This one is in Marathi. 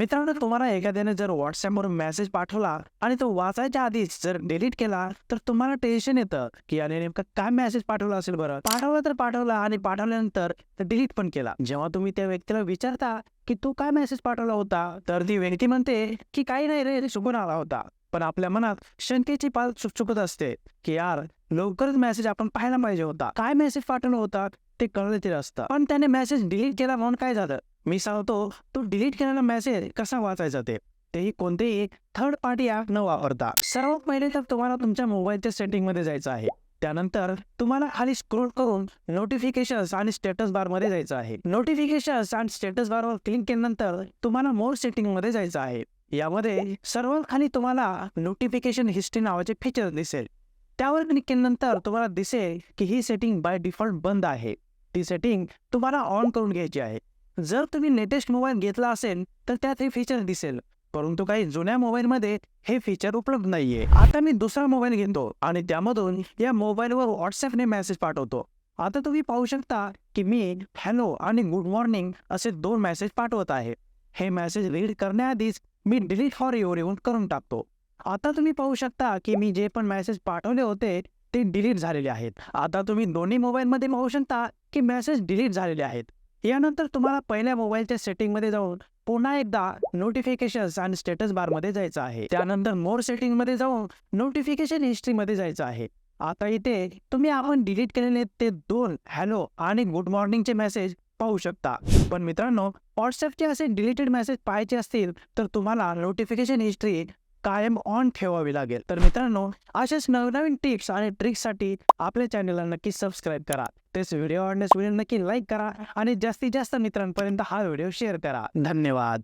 मित्रांनो तुम्हाला एखाद्याने जर व्हॉट्सअपवर मेसेज पाठवला आणि तो वाचायच्या आधीच जर डिलीट केला तर तुम्हाला टेन्शन येतं की याने नेमका काय मेसेज पाठवला असेल बरं. पाठवला तर पाठवला आणि पाठवल्यानंतर डिलीट पण केला. जेव्हा तुम्ही त्या व्यक्तीला विचारता की तू काय मेसेज पाठवला होता? तर ती व्यक्ती म्हणते की काही नाही रे चुकून आला होता. पण आपल्या मनात शंकेची पाल चुकचुकत असते की यार लवकरच मेसेज आपण पाहायला पाहिजे होता. काय मेसेज पाठवला होता ते कळलं तरी असतं. पण त्याने मेसेज डिलीट केला म्हणून काय झालं? मी सांगतो तो डिलीट केलेला मेसेज कसा वाचायचा ते? तेही कोणतेही थर्ड पार्टी ॲप न वापरता. सर्वात पहिले तर तुम्हाला तुमच्या मोबाईलच्या सेटिंगमध्ये जायचं आहे. त्यानंतर तुम्हाला खाली स्क्रोल करून नोटिफिकेशन्स आणि स्टेटस बारमध्ये जायचं आहे. नोटिफिकेशन्स आणि स्टेटस बारवर क्लिक केल्यानंतर तुम्हाला मोर सेटिंगमध्ये जायचं आहे. यामध्ये सर्वात खाली तुम्हाला नोटिफिकेशन हिस्ट्री नावाचे फीचर दिसेल. त्यावर क्लिक केल्यानंतर तुम्हाला दिसेल की ही सेटिंग बाय डिफॉल्ट बंद आहे. ती सेटिंग तुम्हाला ऑन करून घ्यायची आहे. जर तुम्ही लेटेस्ट मोबाईल घेतला असेल तर त्यात हे फीचर दिसेल. परंतु काही जुन्या मोबाईलमध्ये हे फीचर उपलब्ध नाहीये. आता मी दुसरा मोबाईल घेतो आणि त्यामधून या मोबाईलवर व्हॉट्सअपने मेसेज पाठवतो. आता तुम्ही पाहू शकता की मी हॅलो आणि गुड मॉर्निंग असे दोन मेसेज पाठवत आहे. हे मेसेज रीड करण्याआधीच मी डिलीट फॉर युअर येऊन करून टाकतो. आता तुम्ही पाहू शकता की मी जे पण मेसेज पाठवले होते ते डिलीट झालेले आहेत. आता तुम्ही दोन्ही मोबाईलमध्ये पाहू शकता की मेसेज डिलीट झालेले आहेत. यानंतर तुम्हाला पहिल्या मोबाईलच्या सेटिंगमध्ये जाऊन पुन्हा एकदा नोटिफिकेशन्स आणि स्टेटस बारमध्ये जायचं आहे. त्यानंतर मोर सेटिंगमध्ये जाऊन नोटिफिकेशन हिस्ट्रीमध्ये जायचं आहे. आता इथे तुम्ही आपण डिलीट केलेले ते दोन हॅलो आणि गुड मॉर्निंगचे मेसेज पाहू शकता. पण मित्रांनो व्हॉट्सअपचे असे डिलीटेड मेसेज पाहायचे असतील तर तुम्हाला नोटिफिकेशन हिस्ट्री कायम ऑन ठेवावी लागेल. तर मित्रांनो असेच नवनवीन टिप्स आणि ट्रिक्ससाठी आपल्या चॅनलला नक्की सबस्क्राईब करा. तेच व्हिडिओ आवडण्यास व्हिडिओ नक्की लाईक करा आणि जास्तीत जास्त मित्रांपर्यंत हा व्हिडिओ शेअर करा. धन्यवाद.